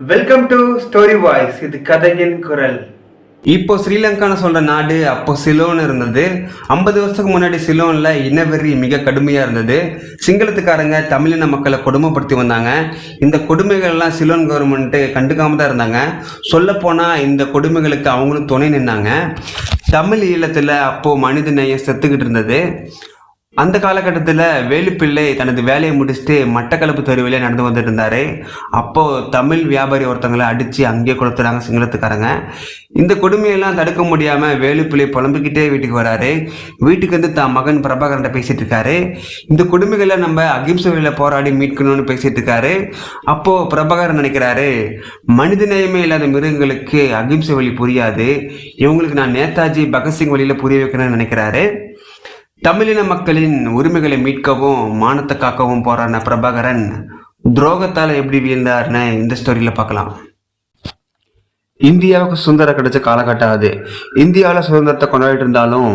Welcome to story voice இது கதையின் குரல். இப்போ ஸ்ரீலங்கான்னு சொல்ற நாடு அப்போ சிலோன் இருந்தது. ஐம்பது வருஷத்துக்கு முன்னாடி சிலோன்ல இனவெறி மிக கடுமையா இருந்தது. சிங்களத்துக்காரங்க தமிழின மக்களை கொடுமைப்படுத்தி வந்தாங்க. இந்த கொடுமைகள்லாம் சிலோன் கவர்மெண்ட் கண்டுக்காம தான் இருந்தாங்க. சொல்ல இந்த கொடுமைகளுக்கு அவங்களும் துணை நின்னாங்க. தமிழ் ஈழத்தில் அப்போது மனித நேயம் செத்துக்கிட்டு இருந்தது. அந்த காலகட்டத்தில் வேலுப்பிள்ளை தனது வேலையை முடிச்சுட்டு மட்டக்களப்பு தெருவிலே நடந்து வந்துட்டு இருந்தார் அப்போது தமிழ் வியாபாரி ஒருத்தங்களை அடித்து அங்கேயே கொடுத்துறாங்க சிங்களத்துக்காரங்க. இந்த கொடுமையெல்லாம் தடுக்க முடியாமல் வேலுப்பிள்ளை புலம்பிக்கிட்டே வீட்டுக்கு வராரு. வீட்டுக்கு வந்து தான் மகன் பிரபாகரன்ட்ட பேசிட்டு இருக்காரு. இந்த கொடுமைகளை நம்ம அகிம்சை வழியில் போராடி மீட்கணும்னு பேசிட்டு இருக்காரு. அப்போது பிரபாகரன் நினைக்கிறாரு மனித நேயமே இல்லாத மிருகங்களுக்கு அகிம்சை வழி புரியாது. இவங்களுக்கு நான் நேதாஜி பகத்சிங் வழியில் புரிய வைக்கணும்னு நினைக்கிறாரு. தமிழின மக்களின் உரிமைகளை மீட்கவும் மானத்தை காக்கவும் போராடின பிரபாகரன் துரோகத்தால் எப்படி வீழ்ந்தார்னு இந்த ஸ்டோரியில் பார்க்கலாம். இந்தியாவுக்கு சுதந்திரம் கிடைச்ச காலகட்டம் அது. இந்தியாவில் சுதந்திரத்தை கொண்டாடிட்டு இருந்தாலும்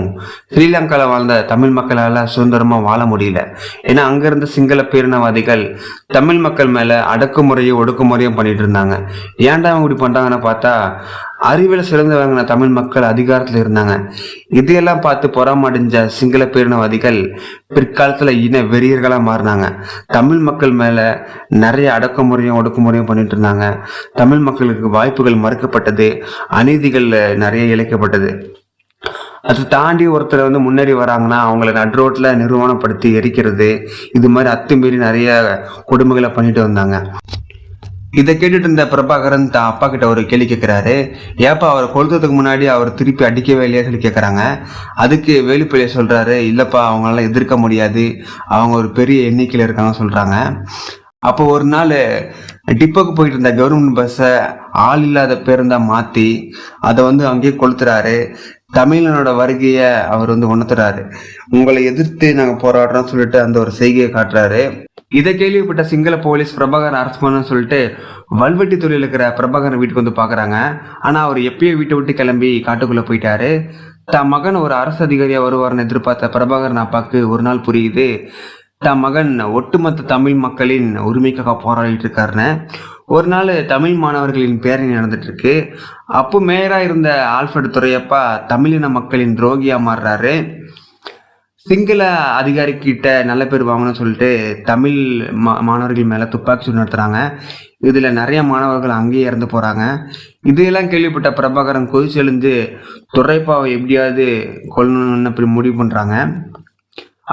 ஸ்ரீலங்காவில் வாழ்ந்த தமிழ் மக்களால் சுதந்திரமாக வாழ முடியல. ஏன்னா அங்கிருந்த சிங்கள பேரினவாதிகள் தமிழ் மக்கள் மேலே அடக்குமுறையும் ஒடுக்குமுறையும் பண்ணிட்டு இருந்தாங்க. ஏன்டா அவங்க இப்படி பண்ணுறாங்கன்னு பார்த்தா அறிவியல் சிறந்தவங்க தமிழ் மக்கள் அதிகாரத்தில் இருந்தாங்க. இதையெல்லாம் பார்த்து பொறாமடைஞ்ச சிங்கள பேரினவாதிகள் பிற்காலத்தில் இன வெறியர்களாக மாறினாங்க. தமிழ் மக்கள் மேலே நிறைய அடக்குமுறையும் ஒடுக்குமுறையும் பண்ணிட்டு இருந்தாங்க. தமிழ் மக்களுக்கு வாய்ப்புகள் மறுக்கப்பட்டது அநீதிகள் நிறைய இழைக்கப்பட்டது. அதை தாண்டி ஒருத்தர் வந்து முன்னேறி வராங்கன்னா அவங்கள நட்ரோட்டில் நிறுவனப்படுத்தி எரிக்கிறது இது மாதிரி அத்துமீறி நிறைய கொடுமைகளை பண்ணிட்டு வந்தாங்க. இதை கேட்டுட்டு இருந்த பிரபாகரன் தான் அப்பா கிட்ட ஒரு கேள்வி கேட்குறாரு ஏப்பா அவரை கொளுத்ததுக்கு முன்னாடி அவர் திருப்பி அடிக்கவே இல்லையா சொல்லி கேட்குறாங்க அதுக்கு வேலுப்பிள்ளைய சொல்கிறாரு இல்லைப்பா அவங்களால எதிர்க்க முடியாது. அவங்க ஒரு பெரிய எண்ணிக்கையில் இருக்காங்க சொல்கிறாங்க அப்போ ஒரு நாள் டிப்போக்கு போயிட்டு இருந்த கவர்மெண்ட் பஸ்ஸை ஆள் இல்லாத பேருந்தாக மாற்றி அதை வந்து அங்கேயே கொளுத்துறாரு. தமிழனோட வருகையை அவர் வந்து உணர்த்துறாரு. உங்களை எதிர்த்து நாங்கள் போராடுறோம்னு சொல்லிட்டு அந்த ஒரு செய்கையை காட்டுறாரு. இதை கேள்விப்பட்ட சிங்கள போலீஸ் பிரபாகரன் அரெஸ்ட் சொல்லிட்டு வல்வெட்டி தொழில் இருக்கிற பிரபாகரன் வீட்டுக்கு வந்து பார்க்குறாங்க. ஆனால் அவர் எப்பயோ வீட்டை விட்டு கிளம்பி காட்டுக்குள்ளே போயிட்டாரு. தன் மகன் ஒரு அரசு அதிகாரியாக வருவார்னு எதிர்பார்த்த பிரபாகரன் அப்பாவுக்கு ஒரு நாள் புரியுது. தன் மகன் ஒட்டுமொத்த தமிழ் மக்களின் உரிமைக்காக போராடிட்டு இருக்காருன்னு. ஒரு நாள் தமிழ் மாணவர்களின் பேரணி நடந்துட்டு இருக்கு அப்போ மேயராக இருந்த ஆல்ஃபர்ட் துறையப்பா தமிழின மக்களின் துரோகியாக மாறுறாரு. சிங்கள அதிகாரிக்கிட்ட நல்ல பேர் வாங்கணும்னு சொல்லிட்டு தமிழ் மா மாணவர்கள் மேலே துப்பாக்கி சூடு நடத்துகிறாங்க இதில் நிறைய மாணவர்கள் அங்கேயே இறந்து போகிறாங்க இதையெல்லாம் கேள்விப்பட்ட பிரபாகரன் கொதிச்செழுந்து துரைப்பாவை எப்படியாவது கொல்லணும்னு அப்படி முடிவு பண்ணுறாங்க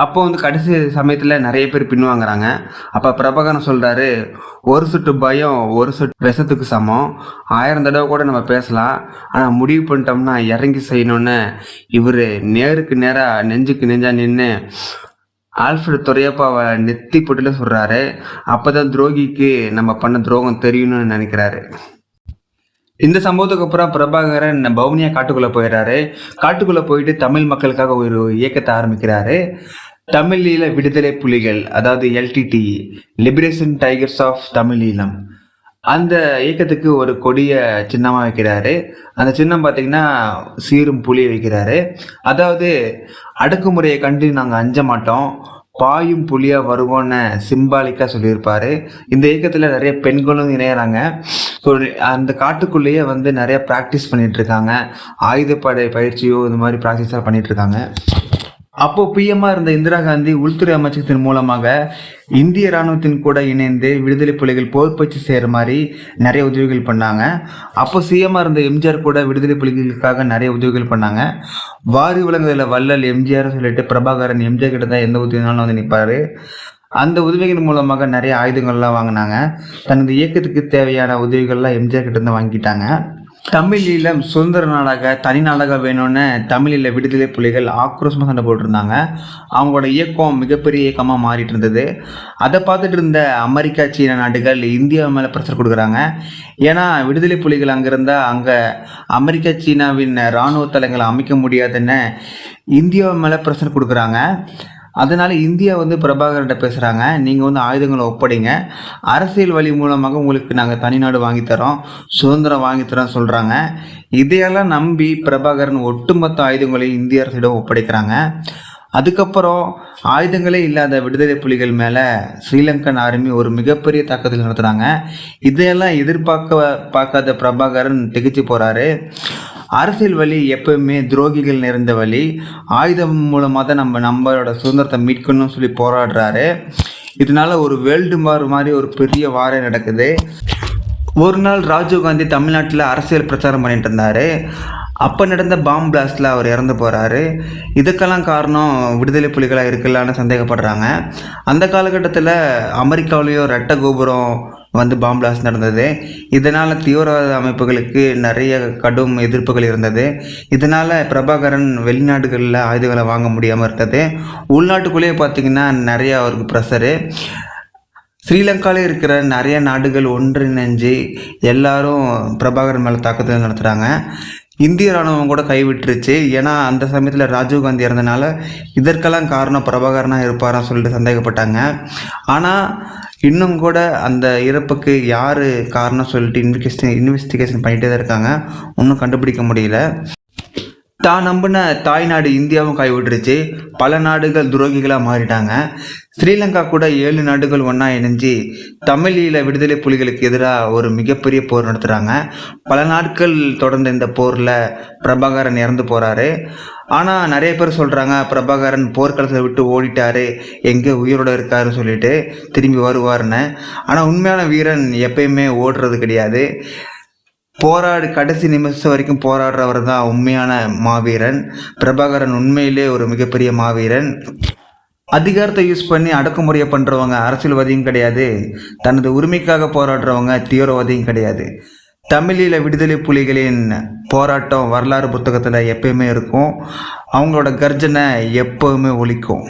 அப்போ வந்து கடைசி சமயத்தில் நிறைய பேர் பின்வாங்குறாங்க அப்போ பிரபாகரன் சொல்கிறாரு ஒரு சொட்டு பயம் ஒரு சொட்டு விஷத்துக்கு சமம். ஆயிரம் தடவை கூட நம்ம பேசலாம். ஆனால் முடிவு பண்ணிட்டோம்னா இறங்கி செய்யணும்னு இவர் நேருக்கு நேராக நெஞ்சுக்கு நெஞ்சா நின்று ஆல்ஃபிரட் துறையப்பாவை நெத்தி போட்டுல சொல்கிறாரு அப்போ தான் துரோகிக்கு நம்ம பண்ண துரோகம் தெரியணும்னு நினைக்கிறாரு. இந்த சம்பவத்துக்கு அப்புறம் பிரபாகரன் பவுனியா காட்டுக்குள்ள போயிடுறாரு காட்டுக்குள்ள போயிட்டு தமிழ் மக்களுக்காக ஒரு இயக்கத்தை ஆரம்பிக்கிறாரு. தமிழீழ விடுதலை புலிகள் அதாவது LTT liberation tigers of Tamil Eelam அந்த இயக்கத்துக்கு ஒரு கொடிய சின்னமாக வைக்கிறாரு. அந்த சின்னம் பார்த்தீங்கன்னா சீரும் புலியை வைக்கிறாரு. அதாவது அடக்குமுறையை கண்டு நாங்கள் அஞ்ச மாட்டோம். பாயும் புலியாக வருவோன்னு சிம்பாலிக்காக சொல்லியிருப்பார். இந்த இயக்கத்தில் நிறைய பெண்களும் இணையறாங்க. அந்த காட்டுக்குள்ளேயே வந்து நிறைய ப்ராக்டிஸ் பண்ணிகிட்ருக்காங்க ஆயுதப்படை பயிற்சியோ இந்த மாதிரி ப்ராக்டிஸாக பண்ணிகிட்ருக்காங்க அப்போ பிஎம்மா இருந்த இந்திரா காந்தி உள்துறை அமைச்சகத்தின் மூலமாக இந்திய ராணுவத்தின் கூட இணைந்து விடுதலை புலிகள் போர் பயிற்சி செய்கிற மாதிரி நிறைய உதவிகள் பண்ணாங்க. அப்போ சிஎம்மா இருந்த எம்ஜிஆர் கூட விடுதலை புலிகளுக்காக நிறைய உதவிகள் பண்ணாங்க. வாரி விலங்குதல வள்ளல் எம்ஜிஆர் சொல்லிட்டு பிரபாகரன் எம்ஜிஆர் கிட்ட தான் எந்த உதவினாலும் வந்து நிற்பாரு அந்த உதவிகள் மூலமாக நிறைய ஆயுதங்கள்லாம் வாங்கினாங்க. தனது இயக்கத்துக்கு தேவையான உதவிகள்லாம் எம்ஜிஆர் கிட்ட இருந்து வாங்கிட்டாங்க. தமிழீழம் சுதந்திர நாடாக தனி நாடாக வேணும்னு தமிழில் விடுதலை புலிகள் ஆக்ரோஷமாக சண்டை போட்டிருந்தாங்க. அவங்களோட இயக்கம் மிகப்பெரிய இயக்கமாக மாறிட்டு இருந்தது. அதை பார்த்துட்டு இருந்த அமெரிக்கா சீன நாடுகள் இந்தியா மேலே ப்ரெஷர் கொடுக்குறாங்க. ஏன்னா விடுதலை புலிகள் அங்கே இருந்தால் அங்கே அமெரிக்கா சீனாவின் இராணுவ தளங்களை அமைக்க முடியாதுன்னு இந்தியா மேலே ப்ரெஷர் கொடுக்குறாங்க. அதனால் இந்தியா வந்து பிரபாகர்கிட்ட பேசுகிறாங்க நீங்கள் வந்து ஆயுதங்களை ஒப்படைங்க. அரசியல் வழி மூலமாக உங்களுக்கு நாங்கள் தனிநாடு வாங்கித்தரோம் சுதந்திரம் வாங்கித்தரோம் சொல்கிறாங்க இதையெல்லாம் நம்பி பிரபாகரன் ஒட்டுமொத்த ஆயுதங்களையும் இந்திய அரசிடம் ஒப்படைக்கிறாங்க. அதுக்கப்புறம் ஆயுதங்களே இல்லாத விடுதலை புலிகள் மேலே ஸ்ரீலங்கன் ஆர்மி ஒரு மிகப்பெரிய தாக்குதல் நடத்துகிறாங்க இதையெல்லாம் எதிர்பார்க்க பார்க்காத பிரபாகரன் திகைச்சு போகிறாரு அரசியல் வழி எப்பவுமே துரோகிகள் நிறைந்த வழி. ஆயுதம் மூலமாக தான் நம்ம நம்மளோட சுதந்திரத்தை மீட்கணும்னு சொல்லி போராடுறாரு. இதனால ஒரு வேர்ல்டு வார் மாதிரி ஒரு பெரிய வாரே நடக்குது. ஒரு நாள் ராஜீவ்காந்தி தமிழ்நாட்டில் அரசியல் பிரச்சாரம் பண்ணிட்டு இருந்தார். அப்போ நடந்த பாம் பிளாஸ்டில் அவர் இறந்து போகிறாரு இதுக்கெல்லாம் காரணம் விடுதலை புலிகளாக இருக்கலான்னு சந்தேகப்படுறாங்க. அந்த காலகட்டத்தில் அமெரிக்காவிலேயோ ரெட்ட கோபுரம் வந்து பாம் நடந்தது. இதனால் தீவிரவாத அமைப்புகளுக்கு நிறைய கடும் எதிர்ப்புகள் இருந்தது. இதனால் பிரபாகரன் வெளிநாடுகளில் ஆயுதங்களை வாங்க முடியாமல் இருந்தது. உள்நாட்டுக்குள்ளேயே பார்த்திங்கன்னா நிறைய அவருக்கு ப்ரெஷரு ஸ்ரீலங்காவில் இருக்கிற நிறைய நாடுகள் ஒன்றிணைஞ்சு எல்லாரும் பிரபாகரன் மேலே தாக்குதல் நடத்துகிறாங்க இந்திய ராணுவம் கூட கைவிட்டுருச்சு. ஏன்னா அந்த சமயத்தில் ராஜீவ்காந்தி இறந்தனால இதற்கெல்லாம் காரணம் பிரபாகரனாக இருப்பாரான்னு சொல்லிட்டு சந்தேகப்பட்டாங்க. ஆனால் இன்னும் கூட அந்த இறப்புக்கு யார் காரணம் சொல்லிட்டு இன்வெஸ்டிகேஷன் இன்வெஸ்டிகேஷன் பண்ணிகிட்டே தான் இருக்காங்க. ஒன்றும் கண்டுபிடிக்க முடியல. தான் நம்பின தாய்நாடு இந்தியாவும் கைவிட்டுருச்சு. பல நாடுகள் துரோகிகளாக மாறிட்டாங்க. ஸ்ரீலங்கா கூட ஏழு நாடுகள் ஒன்றா இணைஞ்சு தமிழீழ விடுதலை புலிகளுக்கு எதிராக ஒரு மிகப்பெரிய போர் நடத்துகிறாங்க பல நாட்கள் தொடர்ந்த இந்த போரில் பிரபாகரன் இறந்து போகிறாரு ஆனால் நிறைய பேர் சொல்கிறாங்க பிரபாகரன் போர்க்களத்தை விட்டு ஓடிட்டாரு. எங்கே உயிரோட இருக்காருன்னு சொல்லிட்டு திரும்பி வருவார்னு ஆனால் உண்மையான வீரன் எப்பயுமே ஓடுறது கிடையாது. போராடு கடைசி நிமிஷம் வரைக்கும் போராடுறவர் தான் உண்மையான மாவீரன். பிரபாகரன் உண்மையிலே ஒரு மிகப்பெரிய மாவீரன். அதிகாரத்தை யூஸ் பண்ணி அடக்குமுறையை பண்ணுறவங்க அரசியல்வாதியும் கிடையாது. தனது உரிமைக்காக போராடுறவங்க தீவிரவாதியும் கிடையாது. தமிழீழ விடுதலை புலிகளின் போராட்டம் வரலாறு புத்தகத்தில் எப்பயுமே இருக்கும். அவங்களோட கர்ஜனை எப்போவுமே ஒழிக்கும்.